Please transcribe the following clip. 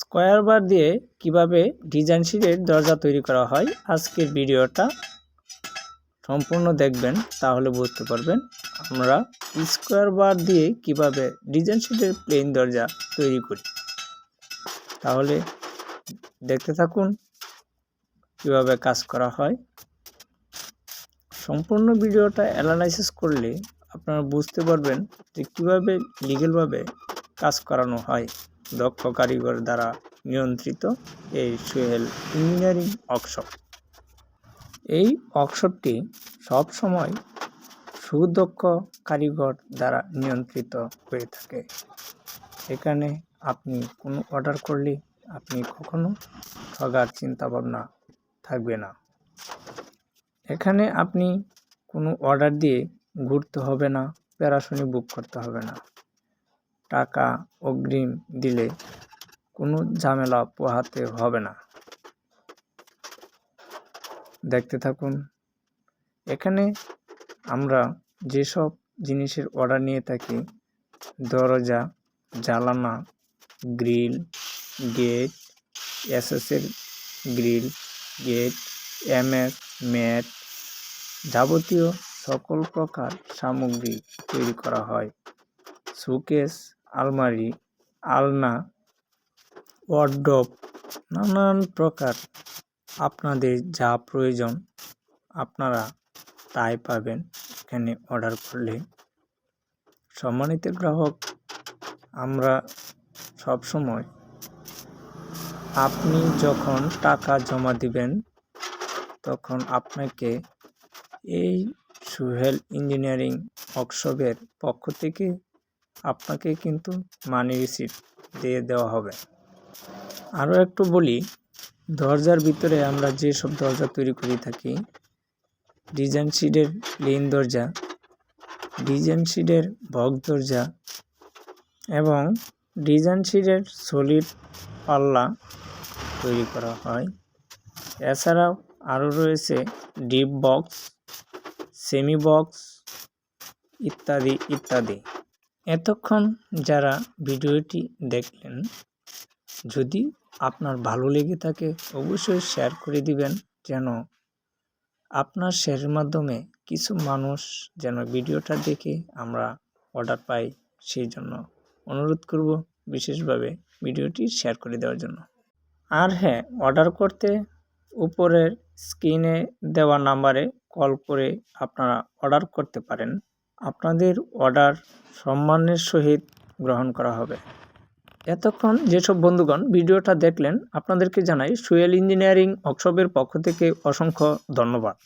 Square বার দিয়ে কীভাবে design শিটের দরজা তৈরি করা হয়, আজকের ভিডিওটা সম্পূর্ণ দেখবেন, তাহলে বুঝতে পারবেন আমরা স্কোয়ার বার দিয়ে কীভাবে ডিজাইন শিটের প্লেন দরজা তৈরি করি। তাহলে দেখতে থাকুন কীভাবে কাজ করা হয়। সম্পূর্ণ ভিডিওটা অ্যানালাইসিস করলে আপনারা বুঝতে পারবেন যে কীভাবে লিগেলভাবে কাজ করানো হয়। দক্ষ কারিগর দ্বারা নিয়ন্ত্রিত এই সুহেল ইঞ্জিনিয়ারিং ওয়ার্কশপ। এই ওয়ার্কশপটি সবসময় সুদক্ষ কারিগর দ্বারা নিয়ন্ত্রিত হয়ে থাকে। এখানে আপনি কোনো অর্ডার করলে আপনি কখনো ঠগার চিন্তাভাবনা থাকবে না। এখানে আপনি কোনো অর্ডার দিয়ে ঘুরতে হবে না প্যারাশনি বুক করতে হবে না। টাকা অগ্রিম দিলে কোনো ঝামেলা পোহাতে হবে না। দেখতে থাকুন। এখানে আমরা যেসব জিনিসের অর্ডার নিয়ে থাকি, দরজা জালানা গ্রিল গেট এসএসের গ্রিল গেট এমএস ম্যাট যাবতীয় সকল প্রকার সামগ্রী তৈরি করা হয়। সুকেস আলমারি, আলনা ওয়ার্ড্রপ নানান প্রকার আপনাদের যা প্রয়োজন আপনারা তাই পাবেন এখানে অর্ডার করলে। সম্মানিত গ্রাহক, আমরা সব সময় আপনি যখন টাকা জমা দিবেন, তখন আপনাকে এই সুহেল ইঞ্জিনিয়ারিং ওয়ার্কশপের পক্ষ থেকে আপনাকে কিন্তু মানি রিসিপ্ট দিয়ে দেওয়া হবে। আরও একটু বলি, দরজার ভিতরে আমরা যেসব দরজা তৈরি করে থাকি ডিজাইন শিডের প্লেন দরজা ডিজাইন শিডের বক দরজা এবং ডিজাইন শিডের সলিড পাল্লা তৈরি করা হয়। এছাড়াও আরও রয়েছে ডিপ বক্স সেমি বক্স ইত্যাদি ইত্যাদি। এতক্ষণ যারা ভিডিওটি দেখলেন, যদি আপনার ভালো লেগে থাকে, অবশ্যই শেয়ার করে দিবেন যেন আপনার শেয়ারের মাধ্যমে কিছু মানুষ যেন ভিডিওটা দেখে আমরা অর্ডার পাই। সেই জন্য অনুরোধ করব বিশেষভাবে ভিডিওটি শেয়ার করে দেওয়ার জন্য। আর হ্যাঁ অর্ডার করতে উপরের স্ক্রিনে দেওয়া নাম্বারে কল করে আপনারা অর্ডার করতে পারেন। আপনাদের অর্ডার সম্মানের সহিত গ্রহণ করা হবে। এতক্ষণ যেসব বন্ধুগণ ভিডিওটা দেখলেন, আপনাদেরকে জানাই সুয়েল ইঞ্জিনিয়ারিং ওয়ার্কশপের পক্ষ থেকে অসংখ্য ধন্যবাদ।